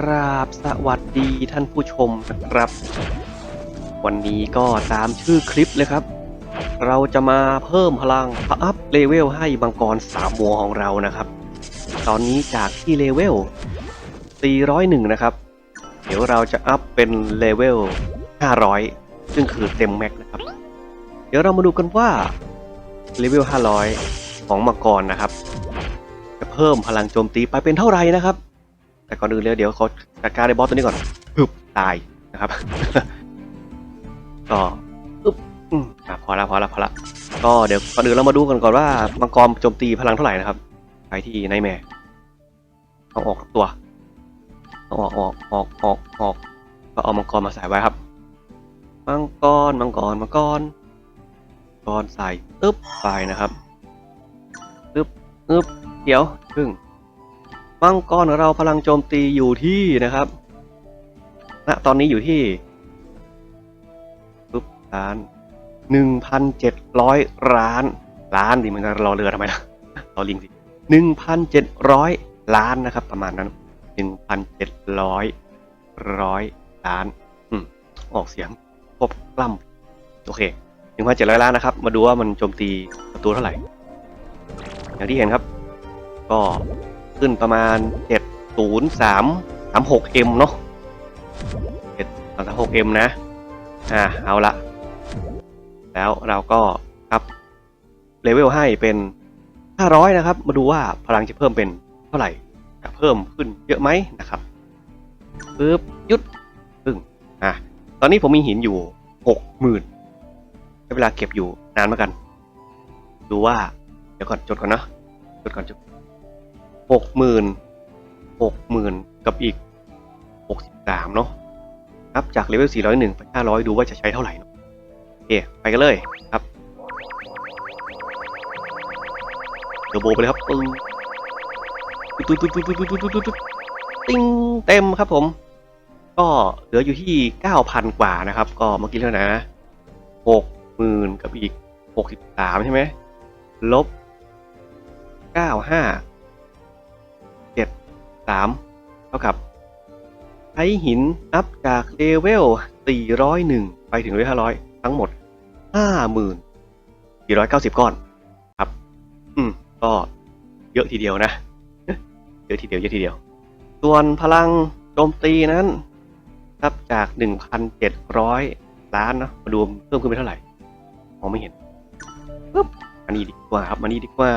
กราบสวัสดีท่านผู้ชมนะครับ วันนี้ก็ตามชื่อคลิปเลยครับ เราจะมาเพิ่มพลังอัพเลเวลให้มังกรสามหัวของเรานะครับ ตอนนี้จากที่เลเวล 401 นะครับ เดี๋ยวเราจะอัพเป็นเลเวล 500 ซึ่งคือเต็มแม็กนะครับ เดี๋ยวเรามาดูกันว่าเลเวล 500 ของมังกรนะครับ เพิ่มพลังโจมตีไปเป็นเท่าไหร่นะครับ แต่ก่อนอื่นเลยเดี๋ยวเขอจัดการในบอสตัวนี้ก่อนปึ๊บตายนะครับก็ปึ๊บอืมอะพอละพอละพอละก็เดี๋ยวก่อนอื่นเรามาดูกันก่อนว่ามังกรโจมตีพลังเท่าไหร่นะครับไปที่ไนแม่เอาออกทุกตัวเอาออกออกออกออกออกก็เอามังกรมาใส่ไว้ครับ มังกรมังกรมังกรมังกรใส่ตึ๊บไปนะครับตึ๊บตึ๊บ เดี๋ยวครึ่งมังกรของเราพลังโจมตีอยู่ที่นะครับณตอนนี้อยู่ที่ปุ๊บล้านหนึ่งพันเจ็ดร้อยล้าน ล้านดิมันจะรอเรือทำไมล่ะรอลิงสิหนึ่งพันเจ็ดร้อยล้านนะครับ ประมาณนั้นหนึ่งพันเจ็ดร้อยร้อยล้านอืมออกเสียงควบกล้ำโอเคหนึ่งพันเจ็ดร้อยล้านนะครับ มาดูว่ามันโจมตีศัตรูเท่าไหร่ อย่างที่เห็นครับ ก็ขึ้นประมาณ 70336M เนาะ 736M นะ อ่า เอาละ แล้วเราก็อัพเลเวลให้เป็น 500 นะครับ มาดูว่าพลังจะเพิ่มเป็นเท่าไหร่ จะเพิ่มขึ้นเยอะไหมนะครับปึ๊บยุดปึ้งอะตอนนี้ผมมีหินอยู่ 60,000ใช้เวลาเก็บอยู่นานเหมือนกัน ดูว่า เดี๋ยวก่อนจดก่อนเนะจดก่อนจด หกหมื่นหกหมื่นกับอีกหกสิบสามเนาะครับจากเลเวลสี่ร้อยหนึ่งไปห้าร้อยดูว่าจะใช้เท่าไหร่เนาะโอเคไปกันเลยครับเดือบโบไปเลยครับปึ้งตุ้ดตุ้ดตุ้ดตุ้ดตุ้ดตุ้ดตุ้ดติ้งเต็มครับผม ก็เหลืออยู่ที่เก้าพันกว่านะครับ ก็เมื่อกี้เท่านะหกหมื่นกับอีกหกสิบสามใช่ไหมลบเก้าห้า สามเท่ากับ ใช้หินอัพจากเลเวล 401 ไปถึงเลเวล500 ทั้งหมด50,490 ก้อน ครับ อืม ก็เยอะทีเดียวนะ เยอะทีเดียว เยอะทีเดียว ส่วนพลังโจมตีนั้นครับจาก 1,700 ล้านเนาะมาดูเพิ่มขึ้นไปเท่าไหร่มองไม่เห็นปึ๊บอันนี้ดีกว่าครับอันนี้ดีกว่า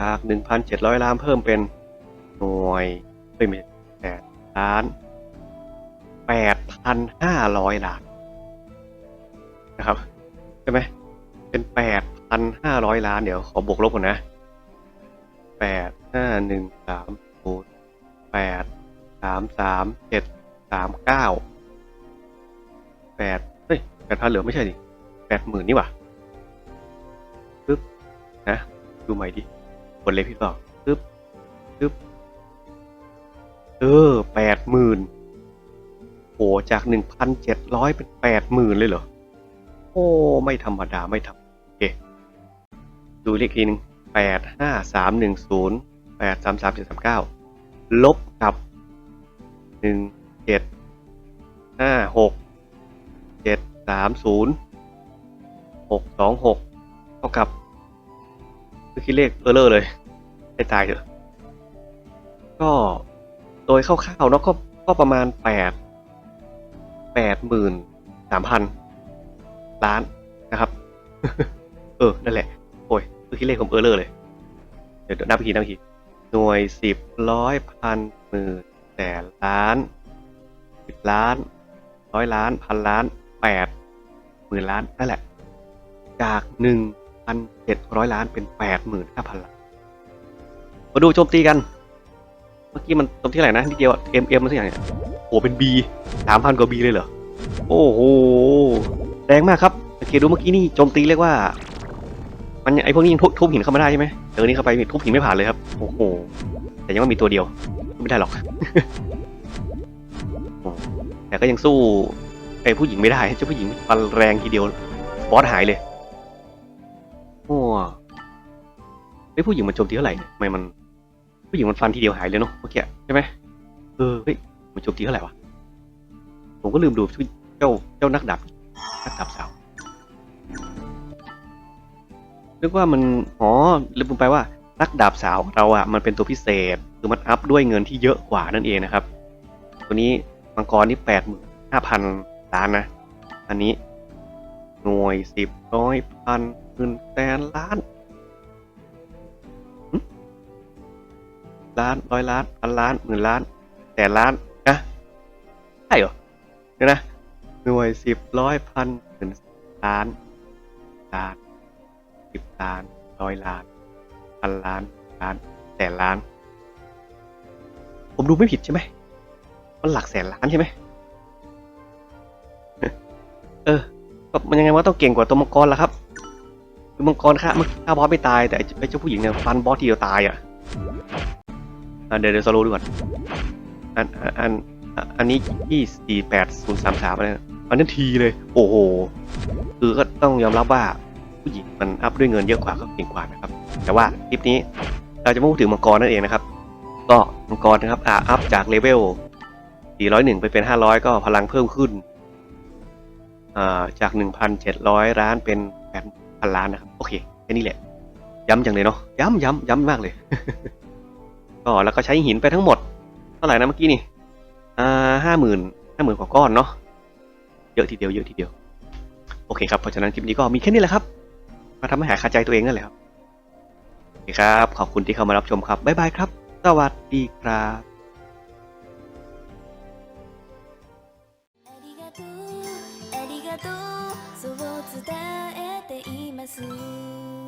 จาก 1,700 ล้านเพิ่มเป็นหน่วยเอ้ยไม่แปดล้าน8,500 ล้านนะครับใช่ไหมเป็น 8,500 ล้านเดี๋ยวขอบวกลบก่อนนะ8 5 1 3 0 8 3 3 7 3 9 8เฮ้ย8,000เหลือไม่ใช่ดิ80,000 นี่หว่าปึ๊บนะ ดูใหม่ดิ ดเลยพี่ต่อปึ๊บปึ๊บเออแปดหมื่นโหจากหนึ่งพันเจ็ดร้อยเป็นแปดหมื่นเลยเหรอ โอ้ ไม่ธรรมดาไม่ทำโอเคดูเลขทีหนึ่งแปดห้าสามหนึ่งศูนย์แปดสามสามเจ็ดสามเก้าลบกับหนึ่งเจ็ดห้าหกเจ็ดสามศูนย์หกสองหกเท่ากับ คือคิดเลขเออเลอร์เลยให้ตายเถอะ ก็โดยคร่าวๆเนาะก็ก็ประมาณแปดแปดหมื่นสามพันล้านนะครับ เออ นั่นแหละ โอ้ยคือคิดเลขผมเออเลอร์เลย เดี๋ยวนับอีกทีนับอีกทีหน่วยสิบร้อยพันหมื่นแสนล้านสิบล้านร้อยล้านพันล้านแปดหมื่นล้านนั่นแหละ จากหนึ่ง พันเจ็ดร้อยล้านเป็นแปดหมื่นห้าพันล้าน มาดูโจมตีกัน เมื่อกี้มันโจมที่ไหนนะนิดเดียวเอ็มเอ็มมันสักอย่างเนี่ยโอ้เป็นบีสามพันกว่าบีเลยเหรอ โอ้โห แรงมากครับสังเกดูเมื่อกี้นี่โจมตีเรียกว่า มันไอพวกนี้ยังทุบทุบหินเข้ามาได้ใช่ไหมเจอนี้เข้าไปทุบหินไม่ผ่านเลยครับ โอ้โห แต่ยังว่มีตัวเดียว ไม่ได้หรอก แต่ก็ยังสู้ไอผู้หญิงไม่ได้เจ้าผู้หญิงฟันแรงทีเดียวบอสหายเลย โอ้ไอผู้หญิงมันโจมตีเท่าไหร่เนี่ยทำไมมัน ผู้หญิงมันฟันทีเดียวหายเลยเนาะเมื่อกี้ใช่ไหมเออเฮ้ยมันโจมตีเท่าไหร่วะผมก็ลืมดูเจ้าเจ้านักดาบนักดาบสาวนึกว่ามันอ๋อลืมไปว่านักดาบสาวเราอะมันเป็นตัวพิเศษคือมันอัพด้วยเงินที่เยอะกว่านั่นเองนะครับ ตัวนี้มังกรนี่แปดหมื่นห้าพันล้านนะ อันนี้หน่วยสิบร้อยพัน หมื่นแสนล้านล้านร้อยล้านพันล้านหมื่นล้านแสนล้านนะใช่เหรอเดี๋ยวนะหน่วยสิบร้อยพันหมื่นล้านล้านสิบล้านร้อยล้านพันล้านล้านแสนล้าน ผมดูไม่ผิดใช่ไหมมันหลักแสนล้านใช่ไหมเออก็มันยังไงว่าต้องเก่งกว่าตัวมังกรละครับ คือมังกรฆ่ามันฆ่าบอสไม่ตายแต่ไอ้เจ้าผู้หญิงเนี่ยฟันบอสทีเดียวตายอะอะเดี๋ยวเดี๋ยวสโลว์ดูก่อนอันอันอันนี้ยี่สี่แปดศูนย์สามสามอันนั้นอันนั้นทีเลย โอ้โห คือก็ต้องยอมรับว่าผู้หญิงมันอัพด้วยเงินเยอะกว่าก็เก่งกว่านะครับ แต่ว่าคลิปนี้เราจะมาพูดถึงมังกรนั่นเองนะครับ ก็มังกรนะครับอ่าอัพจากเลเวล401 ไปเป็น 500 ก็พลังเพิ่มขึ้น อ่า จาก 1,700 ล้านเป็น พันล้านนะครับ โอเคแค่นี้แหละ ย้ำจังเลยเนาะย้ำย้ำย้ำมากเลย ก็แล้วก็ใช้หินไปทั้งหมด เท่าไหร่นะเมื่อกี้นี่อ่าห้าหมื่นห้าหมื่นกว่าก้อนเนาะเยอะทีเดียวเยอะทีเดียว โอเคครับเพราะฉะนั้นคลิปนี้ก็มีแค่นี้แหละครับ มาทำให้หายคาใจตัวเองนั่นแหละครับโอเคครับ ขอบคุณที่เข้ามารับชมครับบ๊ายบายครับ สวัสดีครับあうています。